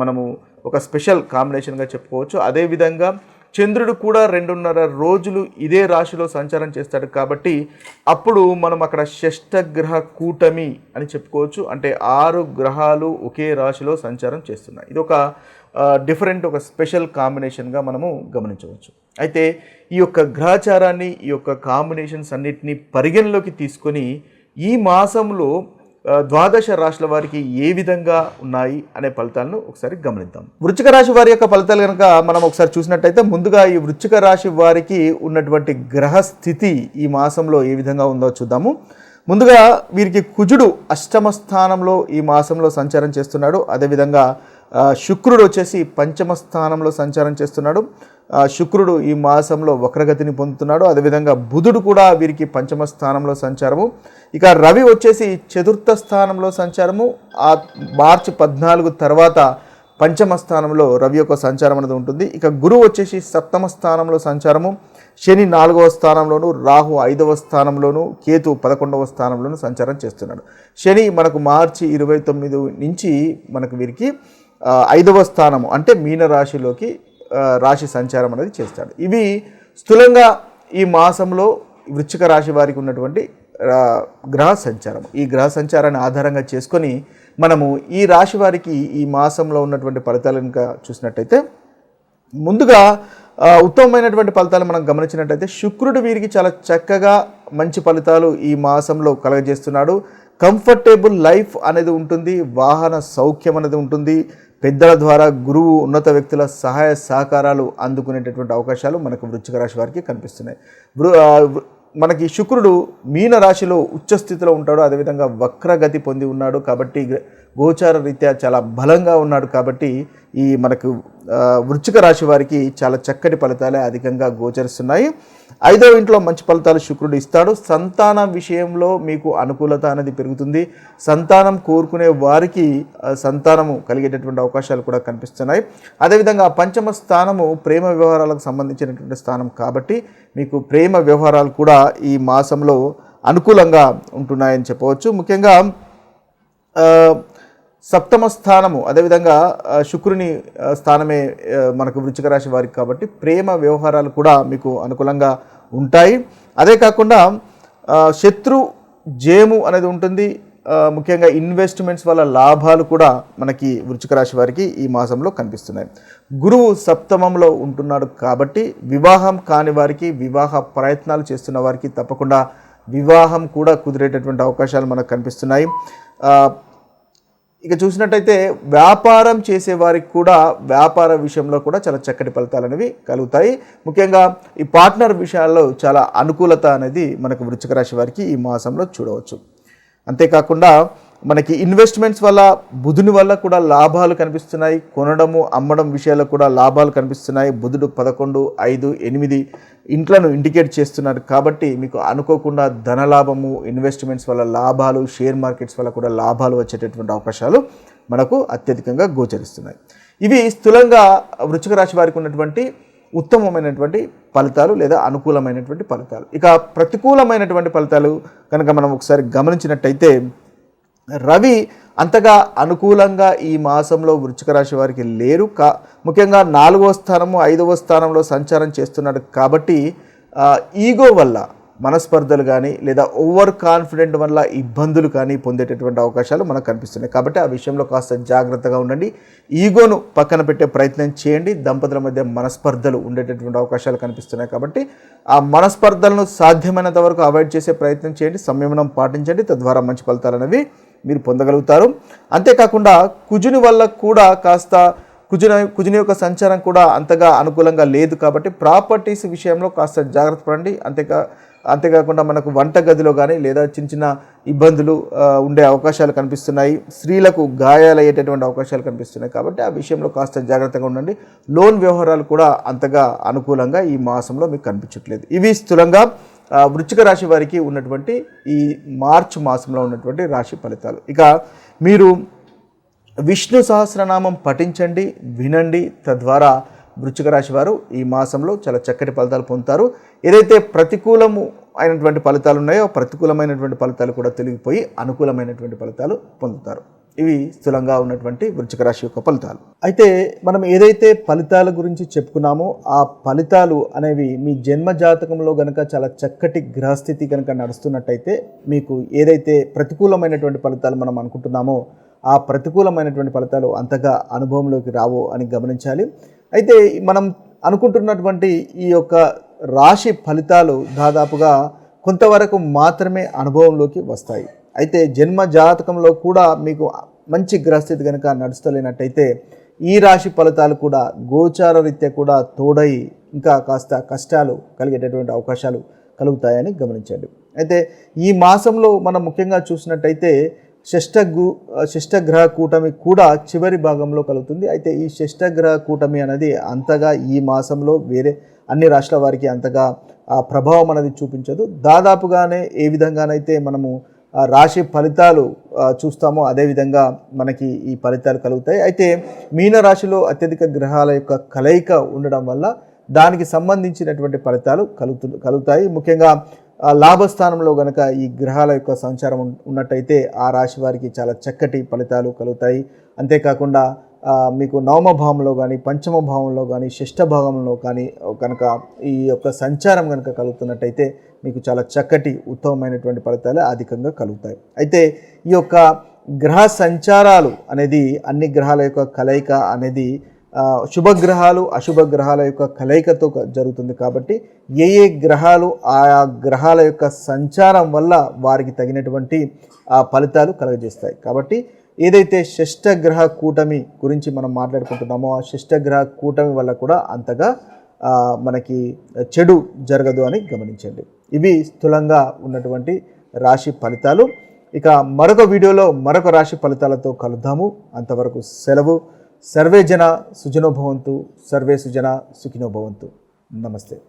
మనము ఒక స్పెషల్ కాంబినేషన్గా చెప్పుకోవచ్చు. అదేవిధంగా చంద్రుడు కూడా రెండున్నర రోజులు ఇదే రాశిలో సంచారం చేస్తాడు కాబట్టి అప్పుడు మనం అక్కడ షష్టగ్రహ కూటమి అని చెప్పుకోవచ్చు. అంటే ఆరు గ్రహాలు ఒకే రాశిలో సంచారం చేస్తున్నాయి. ఇది ఒక డిఫరెంట్ ఒక స్పెషల్ కాంబినేషన్గా మనము గమనించవచ్చు. అయితే ఈ యొక్క గ్రహచారాన్ని ఈ యొక్క కాంబినేషన్స్ అన్నిటినీ పరిగణలోకి తీసుకొని ఈ మాసంలో ద్వాదశ రాశుల వారికి ఏ విధంగా ఉన్నాయి అనే ఫలితాలను ఒకసారి గమనిద్దాం. వృచ్చిక రాశి వారి యొక్క ఫలితాలు కనుక మనం ఒకసారి చూసినట్టయితే ముందుగా ఈ వృచ్చిక రాశి వారికి ఉన్నటువంటి గ్రహ స్థితి ఈ మాసంలో ఏ విధంగా ఉందో చూద్దాము. ముందుగా వీరికి కుజుడు అష్టమ స్థానంలో ఈ మాసంలో సంచారం చేస్తున్నాడు. అదేవిధంగా శుక్రుడు వచ్చేసి పంచమ స్థానంలో సంచారం చేస్తున్నాడు. శుక్రుడు ఈ మాసంలో వక్రగతిని పొందుతున్నాడు. అదేవిధంగా బుధుడు కూడా వీరికి పంచమ స్థానంలో సంచారము. ఇక రవి వచ్చేసి చతుర్థ స్థానంలో సంచారము. ఆ మార్చి పద్నాలుగు తర్వాత పంచమ స్థానంలో రవి యొక్క సంచారం అనేది ఉంటుంది. ఇక గురువు వచ్చేసి సప్తమ స్థానంలో సంచారము. శని నాలుగవ స్థానంలోను రాహు ఐదవ స్థానంలోను కేతు పదకొండవ స్థానంలోను సంచారం చేస్తున్నాడు. శని మనకు మార్చి ఇరవై తొమ్మిది నుంచి మనకు వీరికి ఐదవ స్థానము అంటే మీన రాశిలోకి రాశి సంచారం అనేది చేస్తాడు. ఇవి స్థూలంగా ఈ మాసంలో వృశ్చిక రాశి వారికి ఉన్నటువంటి గ్రహ సంచారం ఈ గ్రహ సంచారాన్ని ఆధారంగా చేసుకొని మనము ఈ రాశి వారికి ఈ మాసంలో ఉన్నటువంటి ఫలితాలు కనుక చూసినట్టయితే ముందుగా ఉత్తమమైనటువంటి ఫలితాలు మనం గమనించినట్టయితే శుక్రుడు వీరికి చాలా చక్కగా మంచి ఫలితాలు ఈ మాసంలో కలగజేస్తున్నాడు. కంఫర్టబుల్ లైఫ్ అనేది ఉంటుంది వాహన సౌఖ్యం అనేది ఉంటుంది పెద్దల ద్వారా గురువు ఉన్నత వ్యక్తుల సహాయ సహకారాలు అందుకునేటటువంటి అవకాశాలు మనకు వృచ్చిక రాశి వారికి కనిపిస్తున్నాయి. మనకి శుక్రుడు మీన రాశిలో ఉచ్చస్థితిలో ఉంటాడు. అదేవిధంగా వక్రగతి పొంది ఉన్నాడు కాబట్టి గోచార రీత్యా చాలా బలంగా ఉన్నాడు కాబట్టి ఈ మనకు వృచ్చిక రాశి వారికి చాలా చక్కటి ఫలితాలే అధికంగా గోచరిస్తున్నాయి. ఐదో ఇంట్లో మంచి ఫలితాలు శుక్రుడు ఇస్తాడు. సంతానం విషయంలో మీకు అనుకూలత అనేది పెరుగుతుంది. సంతానం కోరుకునే వారికి సంతానము కలిగేటటువంటి అవకాశాలు కూడా కనిపిస్తున్నాయి. అదేవిధంగా పంచమ స్థానము ప్రేమ వ్యవహారాలకు సంబంధించినటువంటి స్థానం కాబట్టి మీకు ప్రేమ వ్యవహారాలు కూడా ఈ మాసంలో అనుకూలంగా ఉంటున్నాయని చెప్పవచ్చు. ముఖ్యంగా సప్తమ స్థానము అదేవిధంగా శుక్రుని స్థానమే మనకు వృచ్చిక రాశి వారికి కాబట్టి ప్రేమ వ్యవహారాలు కూడా మీకు అనుకూలంగా ఉంటాయి. అదే కాకుండా శత్రు జేము అనేది ఉంటుంది. ముఖ్యంగా ఇన్వెస్ట్మెంట్స్ వల్ల లాభాలు కూడా మనకి వృచ్చిక రాశి వారికి ఈ మాసంలో కనిపిస్తున్నాయి. గురువు సప్తమంలో ఉంటున్నాడు కాబట్టి వివాహం కాని వారికి వివాహ ప్రయత్నాలు చేస్తున్న వారికి తప్పకుండా వివాహం కూడా కుదిరేటటువంటి అవకాశాలు మనకు కనిపిస్తున్నాయి. ఇక చూసినట్టయితే వ్యాపారం చేసేవారికి కూడా వ్యాపార విషయంలో కూడా చాలా చక్కటి ఫలితాలు అనేవి కలుగుతాయి. ముఖ్యంగా ఈ పార్ట్నర్ విషయాల్లో చాలా అనుకూలత అనేది మనకు వృచ్చిక రాశి వారికి ఈ మాసంలో చూడవచ్చు. అంతేకాకుండా మనకి ఇన్వెస్ట్మెంట్స్ వల్ల బుధుని వల్ల కూడా లాభాలు కనిపిస్తున్నాయి. కొనడము అమ్మడం విషయాల్లో కూడా లాభాలు కనిపిస్తున్నాయి. బుధుడు పదకొండు ఐదు ఎనిమిది ఇంట్లను ఇండికేట్ చేస్తున్నారు కాబట్టి మీకు అనుకోకుండా ధనలాభము ఇన్వెస్ట్మెంట్స్ వల్ల లాభాలు షేర్ మార్కెట్స్ వల్ల కూడా లాభాలు వచ్చేటటువంటి అవకాశాలు మనకు అత్యధికంగా గోచరిస్తున్నాయి. ఇవి స్థూలంగా వృచ్చిక రాశి వారికి ఉన్నటువంటి ఉత్తమమైనటువంటి ఫలితాలు లేదా అనుకూలమైనటువంటి ఫలితాలు. ఇక ప్రతికూలమైనటువంటి ఫలితాలు కనుక మనం ఒకసారి గమనించినట్టయితే రవి అంతగా అనుకూలంగా ఈ మాసంలో వృచ్చిక రాశి వారికి లేరు. కా ముఖ్యంగా నాలుగవ స్థానము ఐదవ స్థానంలో సంచారం చేస్తున్నాడు కాబట్టి ఈగో వల్ల మనస్పర్ధలు కానీ లేదా ఓవర్ కాన్ఫిడెంట్ వల్ల ఇబ్బందులు కానీ పొందేటటువంటి అవకాశాలు మనకు కనిపిస్తున్నాయి. కాబట్టి ఆ విషయంలో కాస్త జాగ్రత్తగా ఉండండి. ఈగోను పక్కన పెట్టే ప్రయత్నం చేయండి. దంపతుల మధ్య మనస్పర్ధలు ఉండేటటువంటి అవకాశాలు కనిపిస్తున్నాయి కాబట్టి ఆ మనస్పర్ధలను సాధ్యమైనంత వరకు అవాయిడ్ చేసే ప్రయత్నం చేయండి. సంయమనం పాటించండి. తద్వారా మంచి ఫలితాలు అనేవి మీరు పొందగలుగుతారు. అంతేకాకుండా కుజుని వల్ల కూడా కాస్త కుజున కుజుని యొక్క సంచారం కూడా అంతగా అనుకూలంగా లేదు కాబట్టి ప్రాపర్టీస్ విషయంలో కాస్త జాగ్రత్త పడండి. అంతేకా అంతేకాకుండా మనకు వంట గదిలో కానీ లేదా చిన్న చిన్న ఇబ్బందులు ఉండే అవకాశాలు కనిపిస్తున్నాయి. స్త్రీలకు గాయాలయ్యేటటువంటి అవకాశాలు కనిపిస్తున్నాయి కాబట్టి ఆ విషయంలో కాస్త జాగ్రత్తగా ఉండండి. లోన్ వ్యవహారాలు కూడా అంతగా అనుకూలంగా ఈ మాసంలో మీకు కనిపించట్లేదు. ఇవి స్థూలంగా వృచ్చిక రాశి వారికి ఉన్నటువంటి ఈ మార్చ్ మాసంలో ఉన్నటువంటి రాశి ఫలితాలు. ఇక మీరు విష్ణు సహస్రనామం పఠించండి వినండి. తద్వారా వృచ్చిక రాశి వారు ఈ మాసంలో చాలా చక్కటి ఫలితాలు పొందుతారు. ఏదైతే ప్రతికూలము అయినటువంటి ఫలితాలు ఉన్నాయో ప్రతికూలమైనటువంటి ఫలితాలు కూడా తొలగిపోయి అనుకూలమైనటువంటి ఫలితాలు పొందుతారు. ఇవి స్థూలంగా ఉన్నటువంటి వృచ్చిక రాశి యొక్క ఫలితాలు. అయితే మనం ఏదైతే ఫలితాల గురించి చెప్పుకున్నామో ఆ ఫలితాలు అనేవి మీ జన్మ జాతకంలో గనక చాలా చక్కటి గ్రహస్థితి కనుక నడుస్తున్నట్టయితే మీకు ఏదైతే ప్రతికూలమైనటువంటి ఫలితాలు మనం అనుకుంటున్నామో ఆ ప్రతికూలమైనటువంటి ఫలితాలు అంతగా అనుభవంలోకి రావు అని గమనించాలి. అయితే మనం అనుకుంటున్నటువంటి ఈ యొక్క రాశి ఫలితాలు దాదాపుగా కొంతవరకు మాత్రమే అనుభవంలోకి వస్తాయి. అయితే జన్మ జాతకంలో కూడా మీకు మంచి గ్రహస్థితి కనుక నడుస్తలేనట్టయితే ఈ రాశి ఫలితాలు కూడా గోచార రీత్యా కూడా తోడై ఇంకా కాస్త కష్టాలు కలిగేటటువంటి అవకాశాలు కలుగుతాయని గమనించండి. అయితే ఈ మాసంలో మనం ముఖ్యంగా చూసినట్టయితే షష్టగు షష్టగ్రహ కూటమి కూడా చివరి భాగంలో కలుగుతుంది. అయితే ఈ షష్టగ్రహ కూటమి అనేది అంతగా ఈ మాసంలో వేరే అన్ని రాష్ట్రాల వారికి అంతగా ప్రభావం అనేది చూపించదు. దాదాపుగానే ఏ విధంగానైతే మనము రాశి ఫలితాలు చూస్తామో అదేవిధంగా మనకి ఈ ఫలితాలు కలుగుతాయి. అయితే మీన రాశిలో అత్యధిక గ్రహాల యొక్క కలయిక ఉండడం వల్ల దానికి సంబంధించినటువంటి ఫలితాలు కలుగుతు కలుగుతాయి. ముఖ్యంగా లాభస్థానంలో గనక ఈ గ్రహాల యొక్క సంచారం ఉన్నట్టయితే ఆ రాశి వారికి చాలా చక్కటి ఫలితాలు కలుగుతాయి. అంతేకాకుండా మీకు నవమ భావంలో కానీ పంచమ భావంలో కానీ షష్ఠ భావంలో కానీ కనుక ఈ యొక్క సంచారం కనుక కలుగుతున్నట్టయితే మీకు చాలా చక్కటి ఉత్తమమైనటువంటి ఫలితాలు అధికంగా కలుగుతాయి. అయితే ఈ యొక్క గ్రహ సంచారాలు అనేది అన్ని గ్రహాల యొక్క కలయిక అనేది శుభగ్రహాలు అశుభ గ్రహాల యొక్క కలయికతో జరుగుతుంది కాబట్టి ఏ ఏ గ్రహాలు ఆయా గ్రహాల యొక్క సంచారం వల్ల వారికి తగినటువంటి ఆ ఫలితాలు కలుగజేస్తాయి. కాబట్టి ఏదైతే షష్టగ్రహ కూటమి గురించి మనం మాట్లాడుకుంటున్నామో ఆ షష్టగ్రహ కూటమి వల్ల కూడా అంతగా మనకి చెడు జరగదు అని గమనించండి. ఇవి స్థూలంగా ఉన్నటువంటి రాశి ఫలితాలు. ఇక మరొక వీడియోలో మరొక రాశి ఫలితాలతో కలుద్దాము. అంతవరకు సెలవు. సర్వే జన సుజనోభవంతు సర్వే సుజన సుఖినో భవంతు. నమస్తే.